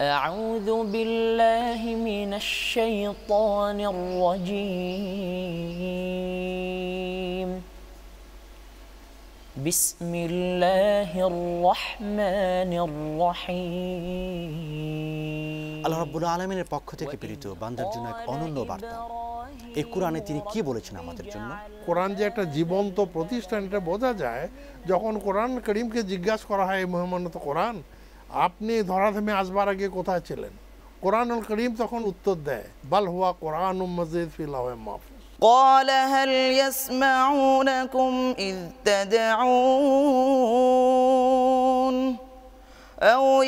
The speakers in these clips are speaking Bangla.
أعوذ بالله من الشيطان الرجيم بسم الله الرحمن الرحيم আল্লাহ রাব্বুল আলমিনের পক্ষ থেকে প্রেরিত বান্দার জন্য এক অনন্য বার্তা এই কোরআনে তিনি কি বলেছেন আমাদের জন্য কোরআন যে একটা জীবন্ত প্রতিষ্ঠান এটা বোঝা যায় যখন কোরআন করিমকে জিজ্ঞাসা করা হয় এই মহিমানত কোরআন আপনি ধরাধামে আসবার আগে কোথায় ছিলেন কোরআনুল করিম তখন উত্তর দেয় বাল হুয়া কোরআন মজিদ ফিলাহ মাহফুজ قال هل يسمعونكم إذ تدعون أو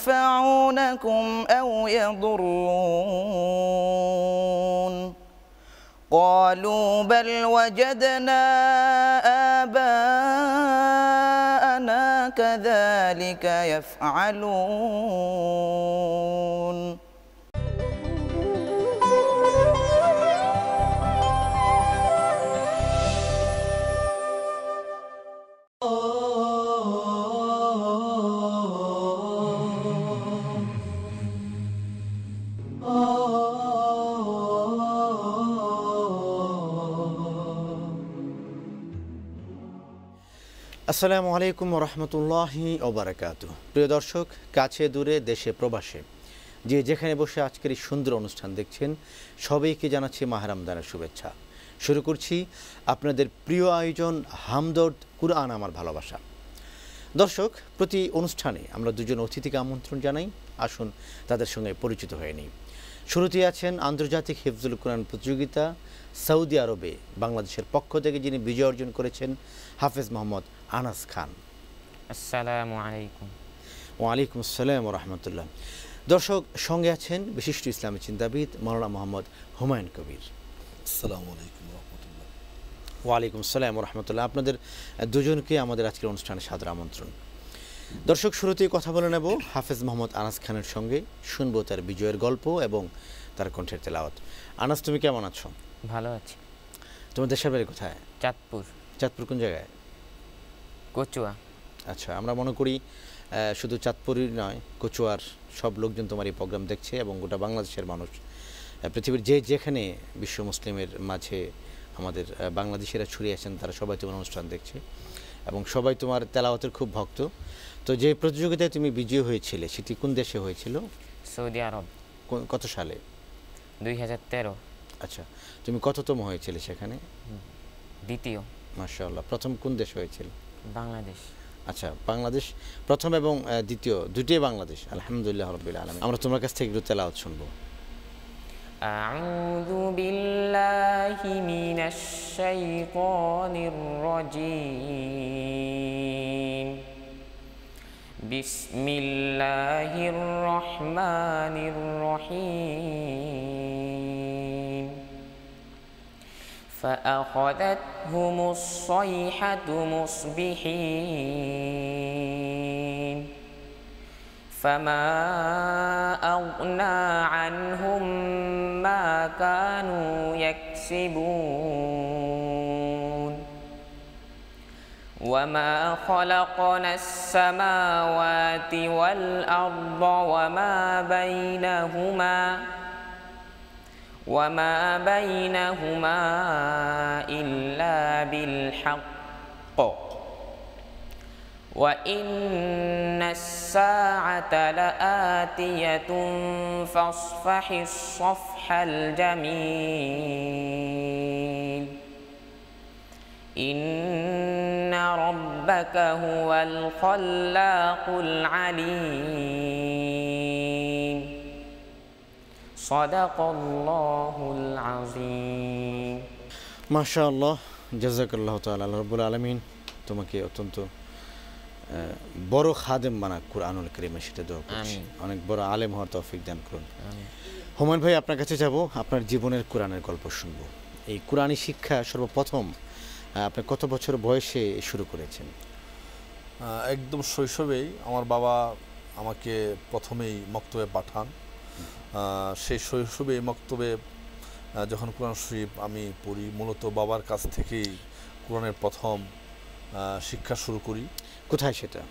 ينفعونكم أو يضرون قالوا بل وجدنا آباءنا كذلك يفعلون. আসসালামু আলাইকুম রহমতুল্লাহি ওবরাকাত প্রিয় দর্শক, কাছে দূরে দেশে প্রবাসে যে যেখানে বসে আজকের এই সুন্দর অনুষ্ঠান দেখছেন, সবাইকে জানাচ্ছি মাহারামদানের শুভেচ্ছা। শুরু করছি আপনাদের প্রিয় আয়োজন হামদর্দ কুরআন আমার ভালোবাসা। দর্শক, প্রতি অনুষ্ঠানে আমরা দুজন অতিথিকে আমন্ত্রণ জানাই। আসুন, তাদের সঙ্গে পরিচিত হয়ে নিই। শুরুতেই আছেন আন্তর্জাতিক হিফজুল কোরআন প্রতিযোগিতা, সৌদি আরবে বাংলাদেশের পক্ষ থেকে যিনি বিজয় অর্জন করেছেন, হাফেজ মোহাম্মদ আনাস খান। আসসালামু আলাইকুম। ওয়ালাইকুম আসসালাম রহমতুল্লাহ। দর্শক সঙ্গে আছেন বিশিষ্ট ইসলামী চিন্তাবিদ মৌলানা মোহাম্মদ হুমায়ুন কবির। আসসালামু আলাইকুম রহমতুল্লাহ। ওয়ালাইকুম আসসালাম রহমতুল্লাহ। আপনাদের দুজনকে আমাদের আজকের অনুষ্ঠানে সাদর আমন্ত্রণ। দর্শক শুরুতেই কথা বলে নেব হাফেজ মোহাম্মদ আনাস খানের সঙ্গে। শুনব তার বিজয়ের গল্প এবং তার কণ্ঠের তেলাওয়াত। আনাস তুমি কেমন আছো? ভালো আছি। তোমার দেশের বাড়ি কোথায়? চাঁদপুর। চাঁদপুর কোন জায়গায়? কচুয়া। আচ্ছা আমরা মনে করি শুধু চাঁদপুরই নয় কচুয়ার সব লোকজন তোমার এই প্রোগ্রাম দেখছে এবং গোটা বাংলাদেশের মানুষ পৃথিবীর যে যেখানে বিশ্ব মুসলিমের মাঝে আমাদের বাংলাদেশিরা ছড়িয়ে আছেন তারা সবাই তোমার অনুষ্ঠান দেখছে এবং সবাই তোমার তেলাওয়াতের খুব ভক্ত। তো যে প্রতিযোগিতায় তুমি বিজয়ী হয়েছিলে সেটি কোন দেশে হয়েছিল? সৌদি আরব। কত সালে? দুই হাজার তেরো। আচ্ছা তুমি কততম হয়েছিলে সেখানে? দ্বিতীয়। মার্শাল্লাহ প্রথম কোন দেশ হয়েছিল? বাংলাদেশ আচ্ছা বাংলাদেশ প্রথম এবং আহ, দ্বিতীয় দুটোই বাংলাদেশ আলহামদুলিল্লাহ রবিল আলম আমরা তোমার কাছ থেকে একটু তেলাওয়াত শুনবো أعوذ بالله من الشيطان الرجيم بسم الله الرحمن الرحيم فأخذتهم الصيحة مصبحين فما أغنى عنهم ما كانوا يكسبون وما خلقنا السماوات والأرض وما بينهما وما بينهما إلا بالحق وإن الساعة لآتية فاصفح الصفح الجميل إن ربك هو الخلاق العليم সদাকল্লাহুল আজিম মাশা আল্লাহ জাজাকাল্লাহ তাল রব্বুল আলমিন তোমাকে অত্যন্ত বড় খাদেম বানা কুরআনুল করিমে সেটা দোয়া করছি। অনেক বড় আলেম হওয়ার তৌফিক দান করুন। হুমায়ুন ভাই আপনার কাছে যাব আপনার জীবনের কোরআনের গল্প শুনব। এই কোরআনী শিক্ষা সর্বপ্রথম আপনি কত বছর বয়সে শুরু করেছেন? একদম শৈশবেই আমার বাবা আমাকে প্রথমেই মক্তবে পাঠান। সেই শৈশবে মক্তবে যখন কোরআন শরীফ আমি পড়ি মূলত বাবার কাছ থেকেই কোরআনের প্রথম শিক্ষা শুরু করি। কোথায় সেটা?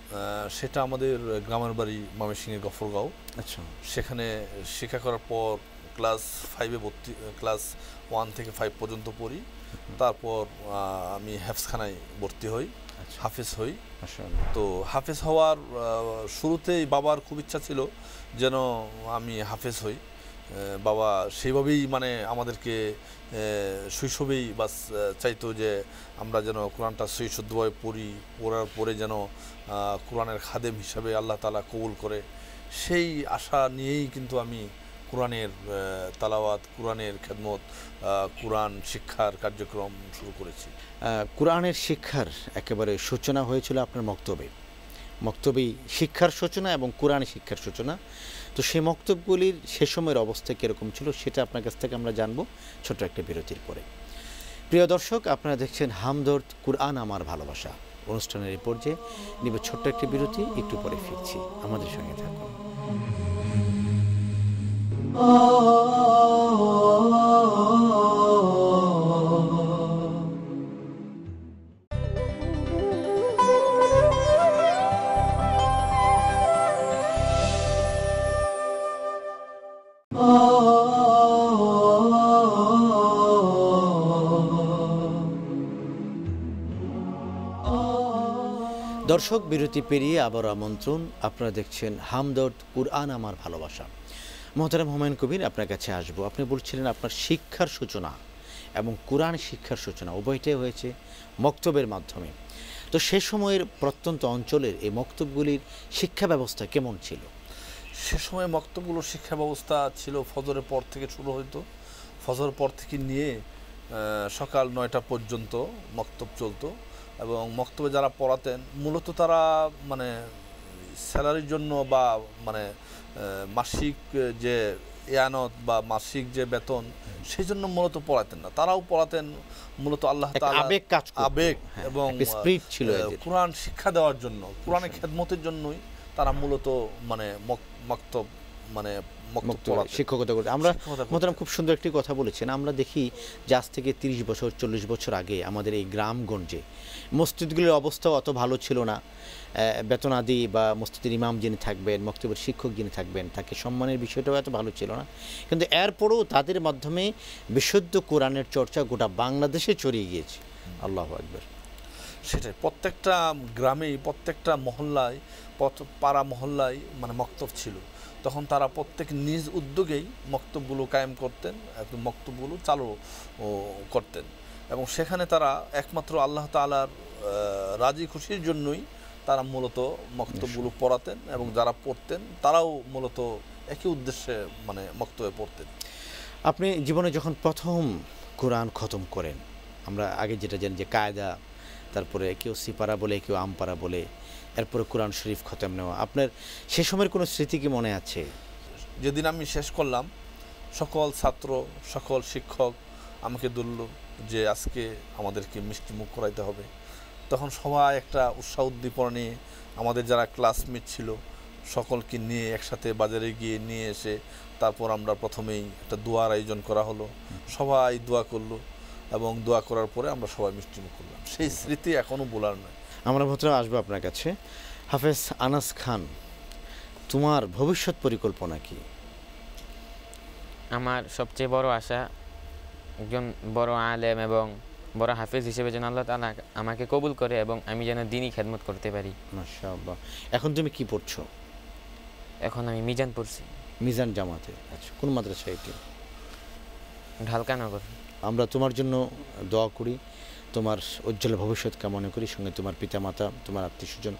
সেটা আমাদের গ্রামের বাড়ি ময়মনসিংহের গফরগাঁও। আচ্ছা। সেখানে শিক্ষা করার পর ক্লাস ফাইভে ভর্তি ক্লাস ওয়ান থেকে ফাইভ পর্যন্ত পড়ি। তারপর আমি হেফসখানায় ভর্তি হই। হাফেজ হই। তো হাফেজ হওয়ার শুরুতেই বাবার খুব ইচ্ছা ছিল যেন আমি হাফেজ হই। বাবা সেইভাবেই মানে আমাদেরকে শৈশবেই বাস আহ, চাইতো যে আমরা যেন কোরআনটা সই শুদ্ধভাবে পড়ি পড়ার পরে যেন কোরআনের খাদেম হিসাবে আল্লাহ তালা কবুল করে। সেই আশা নিয়েই কিন্তু আমি কোরআনের তালাওয়াত, কোরআনের খেদমত কোরআন শিক্ষার কার্যক্রম শুরু করেছি। কোরআনের শিক্ষার একেবারে সূচনা হয়েছিল আপনার মক্তবে। মক্তবেই শিক্ষার সূচনা এবং কোরআনের শিক্ষার সূচনা। তো সেই মক্তবগুলির সে সময়ের অবস্থা কীরকম ছিল সেটা আপনার কাছ থেকে আমরা জানব ছোট্ট একটা বিরতির পরে। প্রিয় দর্শক, আপনারা দেখছেন হামদর্দ কুরআন আমার ভালোবাসা। অনুষ্ঠানের এই পর্যায়ে নিবে ছোট্ট একটি বিরতি, একটু পরে ফিরছি। আমাদের সঙ্গে থাকুন। দর্শক বিরতি পেরিয়ে আবার আমন্ত্রণ। আপনারা দেখছেন হামদর্দ কুরআন আমার ভালোবাসা। মোহতারাম হুমায়ুন কবির আপনার কাছে আসব। আপনি বলছিলেন আপনার শিক্ষার সূচনা এবং কোরআন শিক্ষার সূচনা, উভয়টাই হয়েছে মক্তবের মাধ্যমে। তো সে সময়ের প্রত্যন্ত অঞ্চলের এই মক্তবগুলির শিক্ষা ব্যবস্থা কেমন ছিল? সে সময় মক্তবগুলোর শিক্ষা ব্যবস্থা ছিল ফজরের পর থেকে শুরু হতো ফজরের পর থেকে নিয়ে সকাল নয়টা পর্যন্ত মক্তব চলতো এবং মক্তবে যারা পড়াতেন, মূলত তারা মানে স্যালারির জন্য বা মানে মাসিক যে এয়ানত বা মাসিক যে বেতন সেই জন্য মূলত পড়াতেন না। তারাও পড়াতেন মূলত আল্লাহ আবেগ কাজ আবেগ হ্যাঁ, এবং স্পিড ছিল কোরআন শিক্ষা দেওয়ার জন্য কোরআনের খেদমতের জন্যই তারা মূলত মানে মক- মক্তব মানে। শিক্ষকতা করতে। আমরা। মোহতারাম খুব সুন্দর একটি কথা বলেছেন। আমরা দেখি যে আজ থেকে তিরিশ বছর চল্লিশ বছর আগে আমাদের এই গ্রামগঞ্জে মসজিদগুলির অবস্থাও অত ভালো ছিল না। বেতনাদি বা মসজিদের ইমাম যিনি থাকবেন মক্তবের শিক্ষক যিনি থাকবেন তাকে সম্মানের বিষয়টাও এত ভালো ছিল না। কিন্তু এরপরও তাদের মাধ্যমে বিশুদ্ধ কোরআনের চর্চা গোটা বাংলাদেশে ছড়িয়ে গিয়েছে। আল্লাহ আকবর। সেটাই। প্রত্যেকটা গ্রামেই প্রত্যেকটা মহল্লায় পথ- পাড়া মহল্লায় মানে মক্তব ছিল। তখন তারা প্রত্যেক নিজ উদ্যোগেই মক্তবগুলো কায়েম করতেন একদম মক্তবগুলো চালু করতেন। এবং সেখানে তারা একমাত্র আল্লাহ তালার রাজি খুশির জন্যই তারা মূলত মক্তবগুলো পড়াতেন এবং যারা পড়তেন তারাও মূলত একই উদ্দেশ্যে মানে মক্তবে পড়তেন। আপনি জীবনে যখন প্রথম কোরআন খতম করেন আমরা আগে যেটা জানি যে কায়দা তারপরে কেউ সিপারা বলে কেউ আমপারা বলে এরপরে কোরআন শরীফ খতম নেওয়া। আপনার সে সময়ের কোনো স্মৃতি কি মনে আছে? যেদিন আমি শেষ করলাম সকল ছাত্র সকল শিক্ষক আমাকে ধরল যে আজকে আমাদেরকে মিষ্টি মুখ করাইতে হবে। তখন সবাই একটা উৎসাহ উদ্দীপনা নিয়ে আমাদের যারা ক্লাসমেট ছিল সকলকে নিয়ে একসাথে বাজারে গিয়ে নিয়ে এসে তারপর আমরা প্রথমেই একটা দোয়ার আয়োজন করা হলো। সবাই দোয়া করল এবং দোয়া করার পরে আমরা সবাই মিষ্টি মুখ করলাম। সেই স্মৃতি এখনও বলার নয়। আমরা ভদ্র আসব আপনার কাছে। হাফেজ আনাস খান তোমার ভবিষ্যৎ পরিকল্পনা কি? আমার সবচেয়ে বড় আশা একজন বড় আলেম এবং বড় হাফেজ হিসেবে যেন আল্লাহ তালা আমাকে কবুল করে এবং আমি যেন দিনই খেদমত করতে পারি। মাশাআল্লাহ। এখন তুমি কি পড়ছো? এখন আমি মিজান পড়ছি। মিজান জামাতে। আচ্ছা কোন মাদ্রাসা এটি? ঢালকানগর। আমরা তোমার জন্য দোয়া করি। তোমার উজ্জ্বল ভবিষ্যৎ কামনা করি সঙ্গে তোমার পিতামাতা তোমার আত্মীয় স্বজন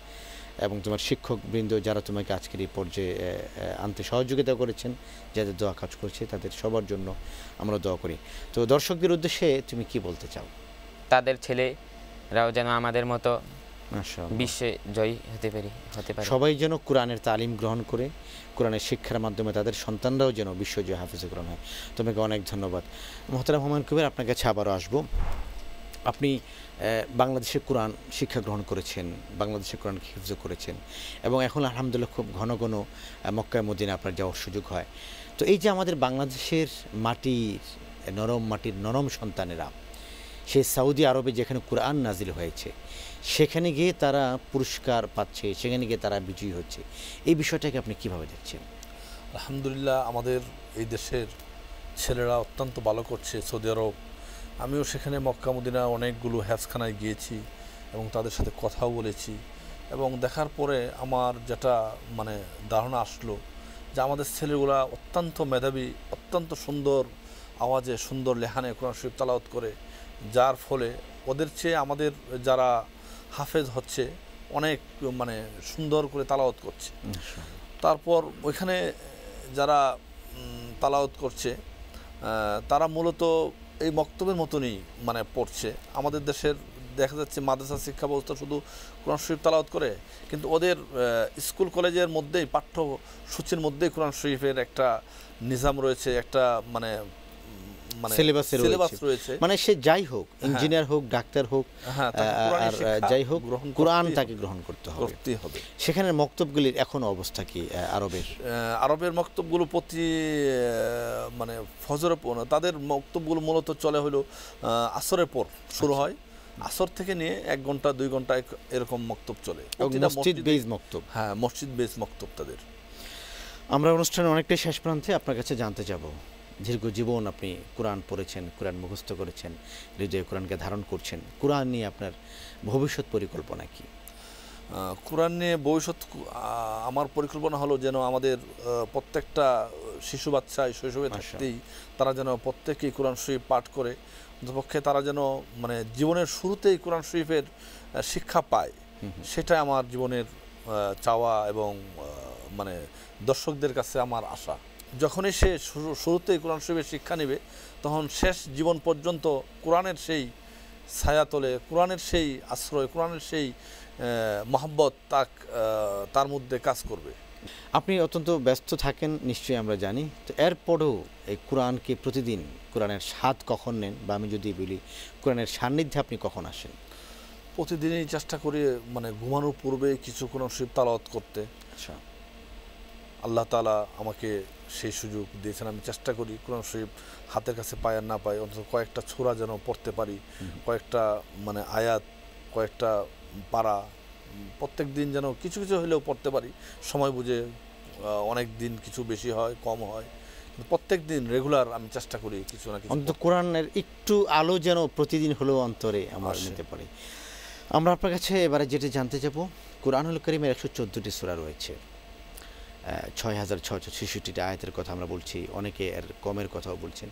এবং তোমার শিক্ষকবৃন্দ যারা তোমাকে আজকের এই পর্যায়ে আনতে সহযোগিতা করেছেন যাদের দোয়া কাজ করছে তাদের সবার জন্য আমরা দোয়া করি। তো দর্শকদের উদ্দেশ্যে তুমি কি বলতে চাও? তাদের ছেলেরাও যেন আমাদের মতো বিশ্বে জয়ী হতে পারি হতে পারে। সবাই যেন কোরআনের তালিম গ্রহণ করে কোরআনের শিক্ষার মাধ্যমে তাদের সন্তানরাও যেন বিশ্বজয় হাফিজে কোরআন হয়। তোমাকে অনেক ধন্যবাদ। মোহতারাম হুমায়ুন কবির আপনার কাছে আবারও আসব। আপনি আহ, বাংলাদেশে কোরআন শিক্ষা গ্রহণ করেছেন বাংলাদেশে কোরআন হিফজ করেছেন এবং এখন আলহামদুলিল্লাহ খুব ঘন ঘন মক্কায় মদিনে আপনার যাওয়ার সুযোগ হয়। তো এই যে আমাদের বাংলাদেশের মাটির নরম মাটির নরম সন্তানেরা সে সৌদি আরবে যেখানে কোরআন নাজিল হয়েছে সেখানে গিয়ে তারা পুরস্কার পাচ্ছে সেখানে গিয়ে তারা বিজয়ী হচ্ছে এই বিষয়টাকে আপনি কীভাবে দেখছেন? আলহামদুলিল্লাহ আমাদের এই দেশের ছেলেরা অত্যন্ত ভালো করছে সৌদি আরব আমিও সেখানে মক্কা মদিনা অনেকগুলো হ্যাজখানায় গিয়েছি এবং তাদের সাথে কথাও বলেছি। এবং দেখার পরে আমার যেটা মানে ধারণা আসলো যে আমাদের ছেলেগুলা অত্যন্ত মেধাবী অত্যন্ত সুন্দর আওয়াজে সুন্দর লেহানে কোরআন শরীফ তালাওত করে। যার ফলে ওদের চেয়ে আমাদের যারা হাফেজ হচ্ছে অনেক মানে সুন্দর করে তালাওত করছে। তারপর ওইখানে যারা তালাওত করছে তারা মূলত এই বক্তব্যের মতনই মানে পড়ছে। আমাদের দেশের দেখা যাচ্ছে মাদ্রাসা শিক্ষা ব্যবস্থা শুধু কোরআন শরীফ তালাওয়াত করে, কিন্তু ওদের স্কুল কলেজের মধ্যেই, পাঠ্যসূচির মধ্যেই কোরআন শরীফের একটা নিজাম রয়েছে, একটা মানে মানে সিলেবাসে রয়েছে। রয়েছে। মানে সে যাই হোক ইঞ্জিনিয়ার হোক ডাক্তার হোক হ্যাঁ, আর যাই হোক কোরআন তাকে গ্রহণ করতে হবে। সেখানে মক্তবগুলির এখন অবস্থা কি আরবের? আরবের মক্তবগুলো প্রতি মানে ফজরের পর তাদের মক্তবগুলো মূলত চলে হলো আসরের পর শুরু হয়। আসর থেকে নিয়ে এক ঘণ্টা দুই ঘণ্টা এরকম মক্তব চলে। মসজিদ বেজ মক্তব। হ্যাঁ মসজিদ বেস মক্তব তাদের। আমরা অনুষ্ঠানে অনেকটাই শেষ প্রান্তে আপনার কাছে জানতে যাব। দীর্ঘ জীবন আপনি কোরআন পড়েছেন কোরআন মুখস্থ করেছেন হৃদয়ে কোরআনকে ধারণ করছেন। কোরআন নিয়ে আপনার ভবিষ্যৎ পরিকল্পনা কি? কোরআন নিয়ে ভবিষ্যৎ আমার পরিকল্পনা হলো যেন আমাদের প্রত্যেকটা শিশু বাচ্চা শৈশবে। থাকতেই তারা যেন প্রত্যেকেই কোরআন শরীফ পাঠ করে পক্ষে তারা যেন মানে জীবনের শুরুতেই কোরআন শরীফের শিক্ষা পায়। সেটাই আমার জীবনের চাওয়া এবং মানে দর্শকদের কাছে আমার আশা। যখনই সে শুরু- শুরুতেই কোরআন শরীফের শিক্ষা নেবে তখন শেষ জীবন পর্যন্ত কোরআনের সেই ছায়াতলে কোরআনের সেই আশ্রয় কোরআনের সেই মহাব্বত তাক তার মধ্যে কাজ করবে। আপনি অত্যন্ত ব্যস্ত থাকেন নিশ্চয়ই আমরা জানি। তো এরপরও এই কোরআনকে প্রতিদিন কোরআনের স্বাদ কখন নেন? বা আমি যদি বলি কোরআনের সান্নিধ্যে আপনি কখন আসেন? প্রতিদিনই চেষ্টা করি মানে ঘুমানোর পূর্বে কিছু কোরআন শরীফ তালাওয়াত করতে। আচ্ছা। আল্লাহ তালা আমাকে সেই সুযোগ দিয়েছেন। আমি চেষ্টা করি কোরআন শরীফ হাতের কাছে পায় আর না পাই অন্তত কয়েকটা ছোরা যেন পড়তে পারি কয়েকটা মানে আয়াত কয়েকটা পাড়া প্রত্যেক দিন যেন কিছু কিছু হলেও পড়তে পারি। সময় বুঝে অনেক দিন কিছু বেশি হয় কম হয়। কিন্তু প্রত্যেক দিন রেগুলার আমি চেষ্টা করি কিছু না কিছু অন্তত কোরআনের একটু আলো যেন প্রতিদিন হলেও অন্তরে আমার। নিতে পারি। আমরা আপনার কাছে এবারে যেটা জানতে যাব কোরআনুল করিমের একশো চোদ্দোটি সূরা রয়েছে। ছয় হাজার ছয়শো ছেষট্টিটি আয়াতের কথা আমরা বলছি অনেকে এর কমের কথাও বলছেন।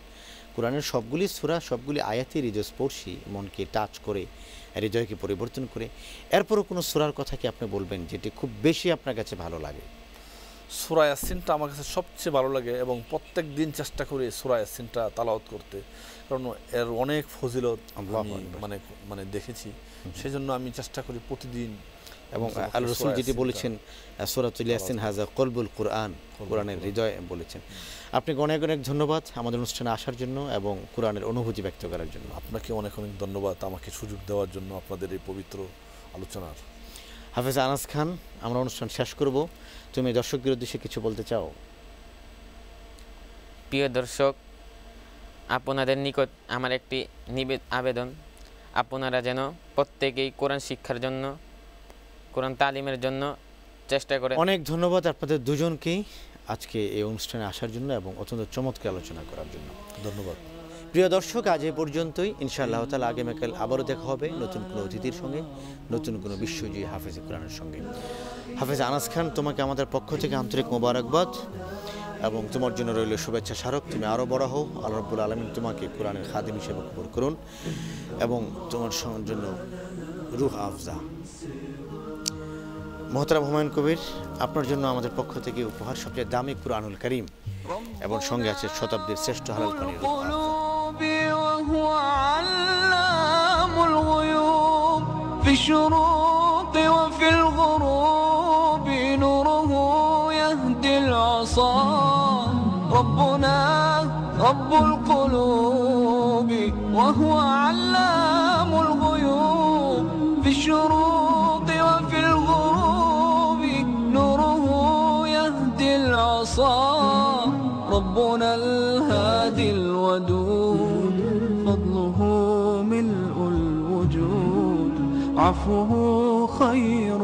কোরআনের সবগুলি সূরা সবগুলি আয়াতই হৃদয়স্পর্শী মনকে টাচ করে হৃদয়কে পরিবর্তন করে। এরপরও কোনো সুরার কথা কি আপনি বলবেন যেটি খুব বেশি আপনার কাছে ভালো লাগে? সুরা ইয়াসিনটা আমার কাছে সবচেয়ে ভালো লাগে এবং প্রত্যেক দিন চেষ্টা করি সুরা ইয়াসিনটা তালাওয়াত করতে। কারণ এর অনেক ফজিলত। মানে মানে দেখেছি। সেজন্য আমি চেষ্টা করি প্রতিদিন এবং আল্লাহ রসুল যেটি বলেছেন সুরাতুল ইয়াসিন হাজা কলবুল কোরআন কোরআনের হৃদয় বলেছেন। আপনাকে অনেক অনেক ধন্যবাদ আমাদের অনুষ্ঠানে আসার জন্য এবং কোরআনের অনুভূতি ব্যক্ত করার জন্য। আপনাকে অনেক অনেক ধন্যবাদ আমাকে সুযোগ দেওয়ার জন্য আপনাদের এই পবিত্র আলোচনার। হাফেজ আনাস খান আমরা অনুষ্ঠান শেষ করব। তুমি দর্শকদের উদ্দেশ্যে কিছু বলতে চাও? প্রিয় দর্শক আপনাদের নিকট আমার একটি নিবেদ আবেদন। আপনারা যেন প্রত্যেকেই কোরআন শিক্ষার জন্য কোরআন তালিমের জন্য চেষ্টা করে। অনেক ধন্যবাদ আপনাদের দুজনকেই আজকে এই অনুষ্ঠানে আসার জন্য এবং অত্যন্ত চমৎকার আলোচনা করার জন্য। ধন্যবাদ। প্রিয় দর্শক, আজ এ পর্যন্তই। ইনশাআল্লাহ তালা আগামীকাল আবারও দেখা হবে নতুন কোনো অতিথির সঙ্গে, নতুন কোনো বিশ্বজয়ী হাফেজ কোরআনের সঙ্গে। হাফেজ আনাস খান, তোমাকে আমাদের পক্ষ থেকে আন্তরিক মোবারকবাদ এবং তোমার জন্য রইল শুভেচ্ছা স্মারক। তুমি আরও বড় হও। আল্লাহ রব্বুল আলমিন তোমাকে কোরআনের খাদিম হিসেবে কবর করুন এবং তোমার জন্য রুহ আফজা মোহতারাম হুমায়ুন কবির আপনার জন্য আমাদের পক্ষ থেকে উপহার সবচেয়ে দামি কুরআনুল করিম এবং সঙ্গে আছে শতাব্দীর শ্রেষ্ঠ হালাল পানির রূপ আফজা। قلوبي وهو علام الغيوب في الشروق وفي الغروب نوره يهدي العصا ربنا رب القلوب وهو علام الغيوب في الشروق وفي الغروب نوره يهدي العصا. ربنا الهادي الودود فضله ملء الوجود. عفوه خير